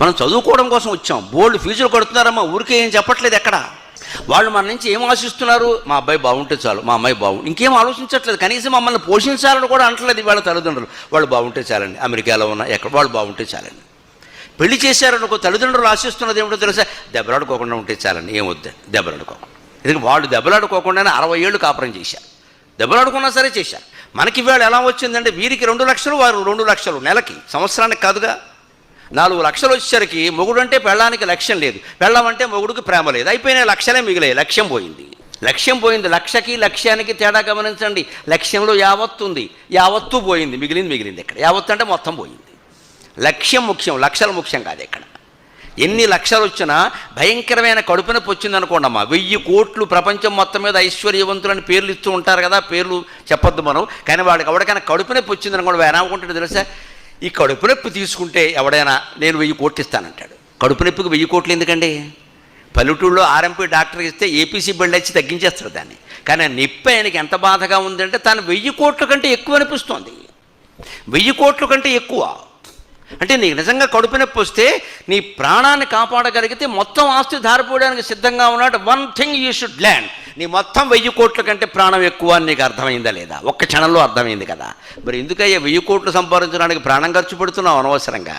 మనం చదువుకోవడం కోసం వచ్చాం. బోల్డ్ ఫీజులు కడుతున్నారమ్మా. ఊరికే ఏం చెప్పట్లేదు ఎక్కడ? వాళ్ళు మన నుంచి ఏం ఆశిస్తున్నారు? మా అబ్బాయి బాగుంటే చాలు. మా అమ్మాయి బాగు ఇంకేం ఆలోచించట్లేదు. కనీసం మమ్మల్ని పోషించాలని కూడా అంటలేదు వాళ్ళ తల్లిదండ్రులు. వాళ్ళు బాగుంటే చాలండి. అమెరికాలో ఉన్న ఎక్కడ వాళ్ళు బాగుంటే చాలండి. పెళ్ళి చేశారనుకో తల్లిదండ్రులు ఆశిస్తున్నది ఏమిటో తెలుసా? దెబ్బలాడుకోకుండా ఉంటే చాలండి. ఏం దెబ్బలాడుకోకుండా ఎందుకంటే వాళ్ళు దెబ్బలాడుకోకుండానే అరవై ఏళ్ళు కాపురం చేశారు. దెబ్బలాడుకున్నా సరే చేశారు. మనకి ఇవాళ ఎలా వచ్చిందంటే వీరికి రెండు లక్షలు వారు రెండు లక్షలు నెలకి. సంవత్సరానికి కాదుగా. నాలుగు లక్షలు వచ్చేసరికి మొగుడు అంటే పెళ్ళానికి లక్ష్యం లేదు. పెళ్ళం అంటే మొగుడికి ప్రేమ లేదు. అయిపోయిన లక్షలే మిగిలాయి. లక్ష్యం పోయింది. లక్ష్యం పోయింది. లక్షకి లక్ష్యానికి తేడా గమనించండి. లక్ష్యంలో యావత్తు ఉంది. యావత్తు పోయింది. మిగిలింది మిగిలింది ఇక్కడ యావత్తు అంటే మొత్తం పోయింది. లక్ష్యం ముఖ్యం. లక్షలు ముఖ్యం కాదు ఇక్కడ ఎన్ని లక్షలు వచ్చినా భయంకరమైన కడుపు నొప్పి వచ్చిందనుకోండి అమ్మా వెయ్యి కోట్లు ప్రపంచం మొత్తం మీద ఐశ్వర్యవంతులని పేర్లు ఇస్తూ ఉంటారు కదా. పేర్లు చెప్పొద్దు మనం. కానీ వాడికి ఎవరికైనా కడుపు నొప్పి వచ్చిందనుకోండి వాడు తెలుసా? ఈ కడుపు నొప్పి తీసుకుంటే ఎవడైనా నేను వెయ్యి కోట్లు ఇస్తానంటాడు. కడుపు నొప్పికి వెయ్యి కోట్లు ఎందుకండి? పల్లెటూళ్ళలో ఆర్ఎంపీ డాక్టర్ ఇస్తే ఏపీసీ బిల్డ్ వచ్చి తగ్గించేస్తాడు దాన్ని. కానీ ఆ నొప్పి ఆయనకి ఎంత బాధగా ఉందంటే తను వెయ్యి కోట్ల కంటే ఎక్కువ అనిపిస్తోంది. వెయ్యి కోట్ల కంటే ఎక్కువ. అంటే నీకు నిజంగా కడుపు నొప్పి వస్తే నీ ప్రాణాన్ని కాపాడగలిగితే మొత్తం ఆస్తి ధారపోయడానికి సిద్ధంగా ఉన్నాడు. One thing you should land నీ మొత్తం వెయ్యి కోట్ల కంటే ప్రాణం ఎక్కువ అని నీకు అర్థమైందా లేదా? ఒక్క క్షణంలో అర్థమైంది కదా. మరి ఎందుకయ్యా వెయ్యి కోట్లు సంపాదించడానికి ప్రాణం ఖర్చు పెడుతున్నావు అనవసరంగా?